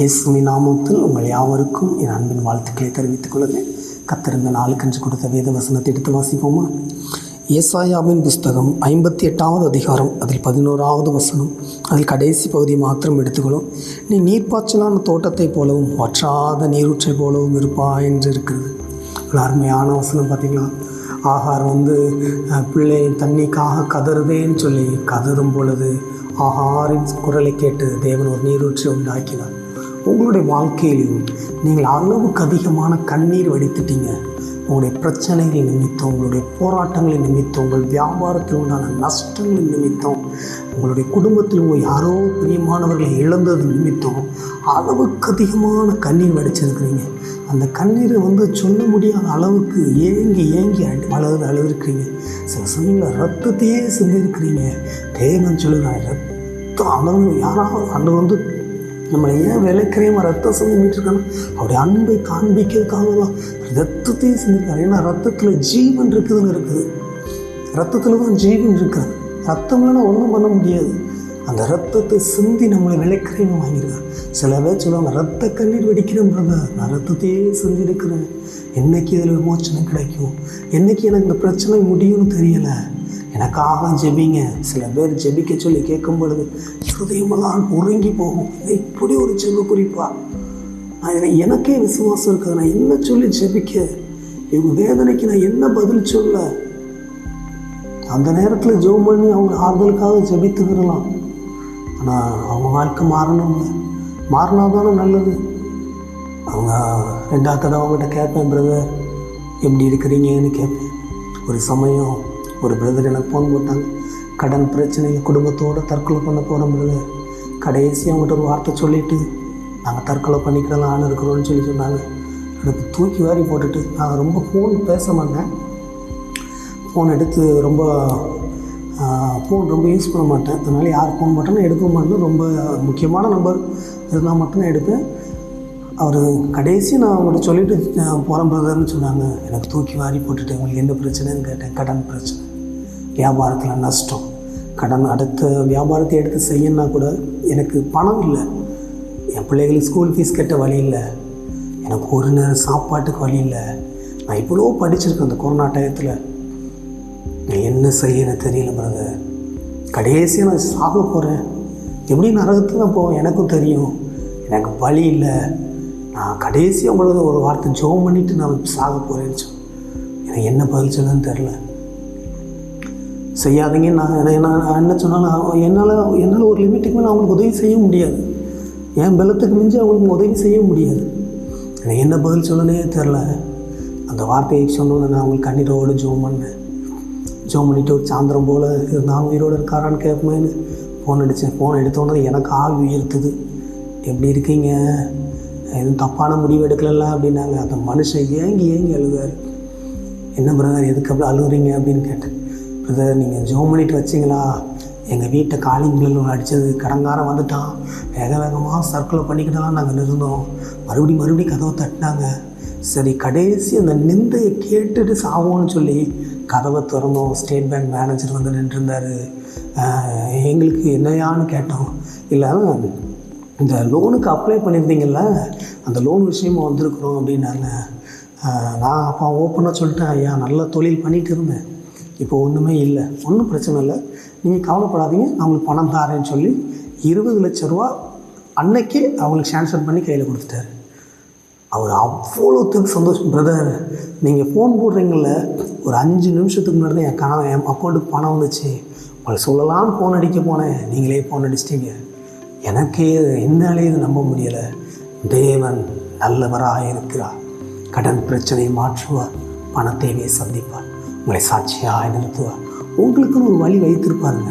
தெய்வ இயேசுவின் நாமத்தில் உங்கள் யாவருக்கும் என் அன்பின் வாழ்த்துக்களை தெரிவித்துக் கொள்கிறேன். கத்திருந்த நாளுக்கென்று கொடுத்த வேத வசனத்தை எடுத்து வாசிப்போமா? ஏசாயாவின் புஸ்தகம் ஐம்பத்தி எட்டாவது அதிகாரம் அதில் பதினோராவது வசனம். அதில் கடைசி பகுதியை மாத்திரம் எடுத்துக்கொள்ளும். நீ நீர்ப்பாய்ச்சலான தோட்டத்தைப் போலவும் வற்றாத நீரூற்றை போலவும் இருப்பா என்று இருக்கிறது. ஒரு அருமையான வசனம் பார்த்தீங்களா? ஆகார் வந்து பிள்ளை தண்ணிக்காக கதறுவேன்னு சொல்லி கதறும் பொழுது ஆகாரின் குரலை கேட்டு தேவன் ஒரு நீரூற்றை உண்டாக்கினார். உங்களுடைய வாழ்க்கையிலையும் நீங்கள் அளவுக்கு அதிகமான கண்ணீர் வடித்துட்டீங்க. உங்களுடைய பிரச்சனைகள் நிமித்தம் உங்களுடைய போராட்டங்களின் நிமித்தம் உங்கள் வியாபாரத்தில் உண்டான நஷ்டங்களின் நிமித்தம் உங்களுடைய குடும்பத்தில் உங்கள் யாரோ பிரியமானவர்களை இழந்தது நிமித்தம் அளவுக்கு அதிகமான கண்ணீர் வடிச்சிருக்கிறீங்க. அந்த கண்ணீரை வந்து சொல்ல முடியாத அளவுக்கு ஏங்கி ஏங்கி அளவு அழுது அழுதுருக்கிறீங்க. சில சமயங்களில் ரத்தத்தையே சிந்திருக்கிறீங்க. தேவன் சொல்லுறாங்க ரத்தம் அளவு யாராவது அன்று வந்து நம்மளை ஏன் விலைக்கிறையமாக ரத்தம் சிந்தி மீட்டிருக்காங்க அவருடைய அன்பை காண்பிக்கிறதுக்காக தான் ரத்தத்தையும் சிந்திக்கிறார். ஏன்னா ரத்தத்தில் ஜீவன் இருக்குதுன்னு இருக்குது. ரத்தத்தில் தான் ஜீவன் இருக்கிறது ரத்தம் இல்லைன்னா ஒன்றும் பண்ண முடியாது. அந்த ரத்தத்தை சிந்தி நம்மளை விலைக்கிறையும் வாங்கியிருக்காரு. சில பேர் சொல்லுவாங்க ரத்த கண்ணீர் வெடிக்கிறேன் பிரதர். நான் ரத்தத்தையே சிந்தி இருக்கிறேன் என்னைக்கு இதில் விமோச்சனம் கிடைக்கும்? என்னைக்கு எனக்கு இந்த பிரச்சனை முடியும்னு தெரியலை? எனக்காக ஜெபிங்க. சில பேர் ஜெபிக்க சொல்லி கேட்கும் பொழுது இருதயமெல்லாம் உறங்கி போகும். இது இப்படி ஒரு ஜெப குறிப்பா? நான் எனக்கு- எனக்கே விசுவாசம் இருக்குது. நான் என்ன சொல்லி ஜெபிக்க? இவங்க வேதனைக்கு நான் என்ன பதில் சொல்ல? அந்த நேரத்தில் ஜெபம் பண்ணி அவங்க ஆறுதலுக்காக ஜெபித்துக்கிறலாம் ஆனால் அவங்க வாழ்க்கை மாறணும்ல. மாறினா தானே நல்லது. அவங்க ரெண்டாவது தடவை அவங்ககிட்ட கேட்பேன் பிரதர் எப்படி இருக்கிறீங்கன்னு கேட்பேன். ஒரு சமயம் ஒரு பிரதர் எனக்கு ஃபோன் போட்டாங்க கடன் பிரச்சனையில் குடும்பத்தோடு தற்கொலை பண்ண போகிறோம் பிரதர். கடைசி அவங்ககிட்ட ஒரு வார்த்தை சொல்லிவிட்டு நாங்கள் தற்கொலை பண்ணிக்கலாம்னு இருக்கிறோம்னு சொல்லி சொன்னாங்க. எனக்கு தூக்கி வாரி போட்டுட்டு நான் ரொம்ப ஃபோன் பேச மாட்டேன். ஃபோன் எடுத்து ரொம்ப ஃபோன் ரொம்ப யூஸ் பண்ண மாட்டேன். அதனால் யார் ஃபோன் பண்ணாலும் எடுக்க மாட்டேன் ரொம்ப முக்கியமான நம்பர் இருந்தால் மட்டும்தான் எடுப்பேன். அவர் கடைசி நான் அவங்கள்ட்ட சொல்லிட்டு போகிறேன் பிரதர்னு சொன்னாங்க. எனக்கு தூக்கி வாரி போட்டுட்டு உங்களுக்கு என்ன பிரச்சனைன்னு கேட்டேன். கடன் பிரச்சனை. வியாபாரத்தில் நஷ்டம். கடன் அடுத்த வியாபாரத்தை எடுத்து செய்யணுன்னா கூட எனக்கு பணம் இல்லை. என் பிள்ளைகளுக்கு ஸ்கூல் ஃபீஸ் கட்ட வழி இல்லை. எனக்கு ஒரு நேரம் சாப்பாட்டுக்கு வழி இல்லை. நான் இவ்வளோ படிச்சிருக்கேன் அந்த கொரோனா டயத்தில் நான் என்ன செய்யணும் தெரியல பிரதர் கடைசியாக நான் சாக போகிறேன் எப்படி நரகத்துக்கு போவேன்? எனக்கும் தெரியும். எனக்கு வழி இல்லை. நான் கடைசியாக உங்களுக்கு ஒரு வார்த்தை ஜோம் பண்ணிவிட்டு நான் சாக போகிறேன்னு சொன்னேன். எனக்கு என்ன பதில் சொல்லுன்னு தெரில செய்யாதீங்க. நான் நான் என்ன சொன்னாலும் என்னால் என்னால் ஒரு லிமிட்டுக்கு மேலே அவங்களுக்கு உதவி செய்ய முடியாது. என் பலத்துக்கு மிஞ்சி அவங்களுக்கு உதவி செய்ய முடியாது. எனக்கு என்ன பதில் சொல்லனே தெரில அந்த வார்த்தையை சொன்னோன்னு நான் அவங்களுக்கு கண்ணீரோடு ஜோம் பண்ணேன். ஜோம் பண்ணிட்டு ஒரு சாயந்தரம் போல் இருந்தால் உயிரோடு இருக்காரான்னு கேட்பேன்னு ஃபோன் அடித்தேன் ஃபோன் எடுத்தோன்னே எனக்கு ஆள் உயர்த்துது. எப்படி இருக்கீங்க? எதுவும் தப்பான முடிவு எடுக்கலல்ல? அப்படின்னாங்க. அந்த மனுஷன் ஏங்கி ஏங்கி அழுதார். என்ன பிரதர் எதுக்கு அப்படி அழுகுறீங்க அப்படின்னு கேட்டேன். பிரதர் நீங்கள் ஜோம் பண்ணிட்டு வச்சிங்களா? எங்கள் வீட்டை காலிங்களில் அடித்தது கடங்காரம் வந்துட்டான். வேக வேகமாக சர்க்குலர் பண்ணிக்கிட்டலாம் நாங்கள் இருந்தோம் மறுபடியும் மறுபடியும் கதவை தட்டினாங்க. சரி கடைசி அந்த நிந்தையை கேட்டுட்டு சாவோன்னு சொல்லி கதவை திறந்தோம். ஸ்டேட் பேங்க் மேனேஜர் வந்து நின்றுருந்தார். எங்களுக்கு என்னையான்னு கேட்டோம். இல்லை இந்த லோனுக்கு அப்ளை பண்ணியிருந்தீங்கல்ல? அந்த லோன் விஷயமா வந்திருக்கிறோம் அப்படின்னாங்க. நான் அப்போ ஓப்பனாக சொல்லிட்டேன் ஐயா நல்ல தொழில் பண்ணிகிட்டு இருந்தேன். இப்போ ஒன்றுமே இல்லை. ஒன்றும் பிரச்சனை இல்லை. நீங்கள் கவலைப்படாதீங்க. நான் உங்களுக்கு பணம் தாரேன்னு சொல்லி இருபது லட்ச ரூபா அன்னைக்கே அவங்களுக்கு சாங்ஷன் பண்ணி கையில் கொடுத்துட்டாரு. அவர் அவ்வளோத்துக்கு சந்தோஷம். பிரதர் நீங்கள் ஃபோன் போடுறீங்கள ஒரு அஞ்சு நிமிஷத்துக்கு முன்னாடி தான் என் கணவன் என் அக்கௌண்ட்டுக்கு பணம் வந்துச்சு. உங்களுக்கு சொல்லலாம்னு ஃபோன் அடிக்க போனேன். நீங்களே ஃபோன் அடிச்சிட்டீங்க. எனக்கே என்னாலே இது நம்ப முடியலை. தேவன் நல்லவராக இருக்கிறார் கடன் பிரச்சனையை மாற்றுவார். பணத்தேவையை சந்திப்பார். உங்களை சாட்சியாக நிறுத்துவார் உங்களுக்குன்னு ஒரு வழி வைத்திருப்பாருங்க.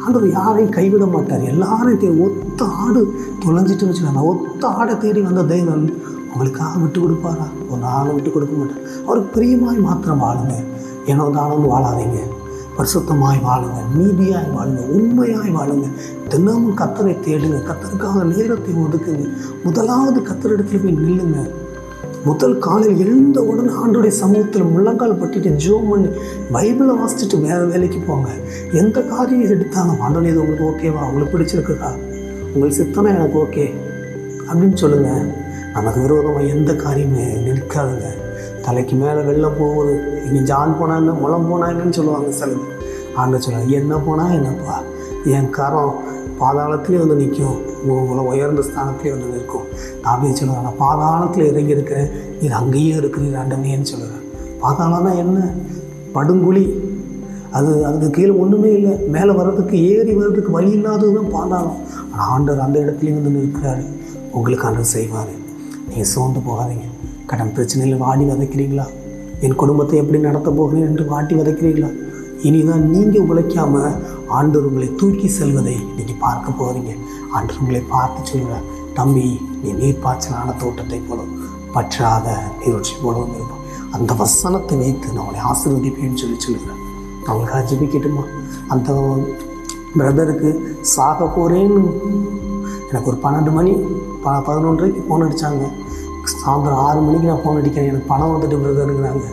ஆண்டவர் யாரையும் கைவிட மாட்டார். எல்லாரையும் தே- ஒத்த ஆடு தொலைஞ்சிட்டுன்னு வச்சுக்கோங்க ஒத்த ஆடை தேடி வந்த தேவன் உங்களுக்காக விட்டு கொடுப்பாரா? ஒரு ஆளும் விட்டு கொடுக்க மாட்டார் அவருக்கு பிரியமாய் மாத்திரம் வாழுங்க. ஏனோ தானம்னு வாழாதீங்க. பரிசுத்தமாய் வாழுங்க. நீதியாய் வாழுங்க. உண்மையாய் வாழுங்க. தினமும் கத்தரை தேடுங்க. கத்தருக்காக நேரத்தை ஒதுக்குங்க. முதலாவது கத்தரிடத்துல போய் நில்லுங்க. முதல் காலையில் எழுந்த உடனே ஆண்டுடைய சமூகத்தில் முழங்கால் பட்டிட்டு ஜோம் பண்ணி பைபிளை வாசிச்சுட்டு வேறு வேலைக்கு போங்க. எந்த காரியம் எடுத்தாலும் ஆண்டோட இது உங்களுக்கு ஓகேவா உங்களுக்கு பிடிச்சிருக்குதா? உங்களுக்கு சித்தனை எனக்கு ஓகே அப்படின்னு சொல்லுங்கள் நமக்கு விரோதமாக எந்த காரியமே நிற்காதுங்க. தலைக்கு மேலே வெளில போகுது இனி ஜான் போனால் என்ன முளம் போனா என்னன்னு சொல்லுவாங்க சிலர். ஆண்டு சொல்லுவாங்க என்ன போனால் என்னப்பா? என் கரம் பாதாளத்துலேயே வந்து நிற்கும். உயர்ந்த ஸ்தானத்திலே வந்து நிற்கும். நான் சொல்லுவேன் நான் பாதாளத்தில் இறங்கி இருக்கிறேன். நீ அங்கேயே இருக்கிறீர் ஆண்டவனேன்னு சொல்லுவேன் பாதாளம்னா என்ன? படுங்குழி. அது அதுக்கு கீழே ஒன்றுமே இல்லை. மேலே வர்றதுக்கு ஏறி வர்றதுக்கு வழி இல்லாதது தான் பாதாளம். ஆனால் ஆண்டவர் அந்த இடத்துலையும் வந்து நிற்கிறாரு. உங்களுக்கு ஆண்டவர் செய்வார். நீங்கள் சோர்ந்து போகாதீங்க. கடன் பிரச்சனையில் வாடி வதைக்கிறீங்களா? என் குடும்பத்தை எப்படி நடத்த போகிறேன் என்று வாட்டி வதைக்கிறீங்களா? இனிதான் நீங்கள் உழைக்காமல் ஆண்டவர் உங்களை தூக்கி செல்வதை இன்றைக்கி பார்க்க போகிறீங்க ஆண்டவர் உங்களை பார்த்து சொல்கிறார் தம்பி நீ நீர் பாய்ச்சலான தோட்டத்தை போலும் பற்றாத நீரூற்றி போலவும் இருப்போம் அந்த வசனத்தை வைத்து நான் உங்களை ஆசீர்வதிப்பேன்னு சொல்லி சொல்லுகிறேன். அவங்களுக்காக ஜெபிக்கட்டுமா அந்த பிரதருக்கு சாக போகிறேன்னு எனக்கு ஒரு பன்னெண்டு மணி ப பதினொன்றரைக்கு ஃபோன் அடித்தாங்க சாயந்தரம் ஆறு மணிக்கு நான் ஃபோன் அடிக்கிறேன். எனக்கு பணம் வந்துட்டு பிரதருங்கிறாங்க.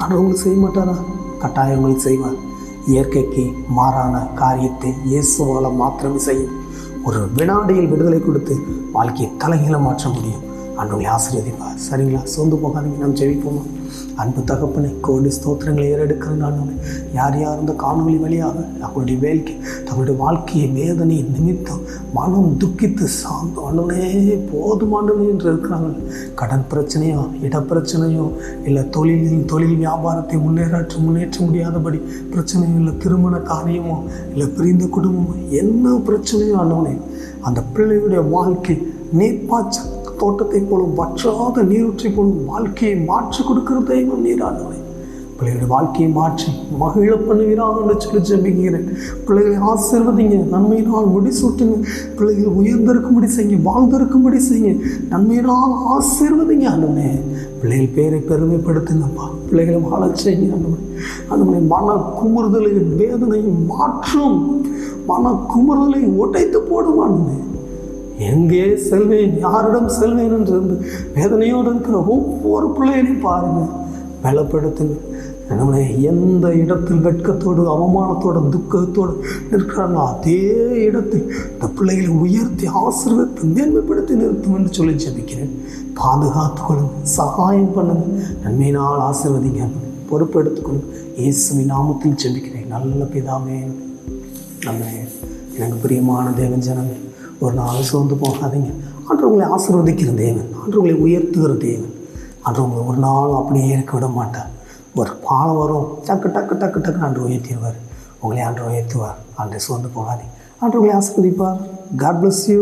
ஆனால் உங்களுக்கு செய்ய மாட்டாரா? கட்டாயம் உங்களுக்கு செய்வார். இயற்கைக்கு மாறான காரியத்தை இயேசுவால் மாத்திரம் செய்யும். ஒரு வினாடியில் விடுதலை கொடுத்து வாழ்க்கையை தலைகளை மாற்ற முடியும். அன்றுங்களை ஆசீர்வதிப்பார். சரிங்களா? சோர்ந்து போகாதீங்க. நாம் ஜெயிப்போமா அன்பு தகப்பனை கோடி ஸ்தோத்திரங்களை ஏறெடுக்கிற நான் யார் யார் இந்த காணொலி வழியாக அவங்களுடைய வேலைக்கு தங்களுடைய வாழ்க்கையை வேதனை நிமித்தம் மனம் துக்கித்து சார்ந்து ஆண்டவனே போதுமானவனே என்று இருக்கிறாங்க. கடன் பிரச்சனையோ இடப்பிரச்சனையோ இல்லை தொழிலில் தொழில் வியாபாரத்தை முன்னேறாற்ற முன்னேற்ற முடியாதபடி பிரச்சனையோ இல்லை திருமண காரியமோ இல்லை பிரிந்த குடும்பமோ என்ன பிரச்சனையோ ஆண்டவனே அந்த பிள்ளையுடைய வாழ்க்கை நீர்ப்பாய்ச்சல் தோட்டத்தை போலும் வற்றாத நீரூற்றி போலும் வாழ்க்கையை மாற்றி கொடுக்கிற தெய்வம் நீரானவை பிள்ளைகளுடைய வாழ்க்கையை மாற்றி மகிழ பண்ணுவீராக என்று சொல்லி ஜெபிக்கிறேன். பிள்ளைகளை ஆசீர்வதிங்க நன்மையினால் முடிசூட்டுங்க பிள்ளைகள் உயர்ந்திருக்கும்படி செய்யுங்க வாழ்ந்திருக்கும்படி செய்யுங்க. நன்மையினால் ஆசிர்வதிங்க அண்ணனே பிள்ளைகள் பேரை பெருமைப்படுத்துங்கப்பா. பிள்ளைகளை வாழ செய்யுங்க அண்ணன் அதனுடைய மன குமுறுதலையும் வேதனையும் மாற்றும். மன குமுறுதலை உடைத்து போடுவான்னு எங்கே செல்வேன்? யாரிடம் செல்வேன் என்று இருந்து வேதனையோடு இருக்கிற ஒவ்வொரு பிள்ளைகளையும் பாருங்கள் பலப்படுத்துங்க நம்மளை எந்த இடத்தில் வெட்கத்தோடு அவமானத்தோடு துக்கத்தோடு நிற்கிறாங்க அதே இடத்தில் இந்த பிள்ளைகளை உயர்த்தி ஆசிர்வத்தை மேன்மைப்படுத்தி நிறுத்தும் என்று சொல்லி ஜபிக்கிறேன். பாதுகாத்து கொள்ளுங்க. சகாயம் பண்ணுங்க. நன்மையினால் ஆசீர்வதிங்க. பொறுப்பெடுத்துக்கொள்ளுங்க இயேசுவின் நாமத்தில் ஜபிக்கிறேன். நல்ல பிதாமே நம்ம எனக்கு பிரியமான தேவன் ஜனமே. ஒரு நாள் சோர்ந்து போகாதீங்க. ஆண்டு உங்களை ஆசீர்வதிக்கிற தேவன் ஆண்டு உங்களை உயர்த்துகிற தேவன். ஆண்டு உங்களை ஒரு நாள் அப்படியே இருக்க விட மாட்டார். ஒரு பாலம் வரும் டக்கு டக்கு டக்கு டக்கு அன்று உயர்த்திடுவார். உங்களை அன்று உயர்த்துவார். ஆண்டு சோர்ந்து போகாதீங்க. ஆண்டு உங்களை ஆசீர்வதிப்பார். God bless you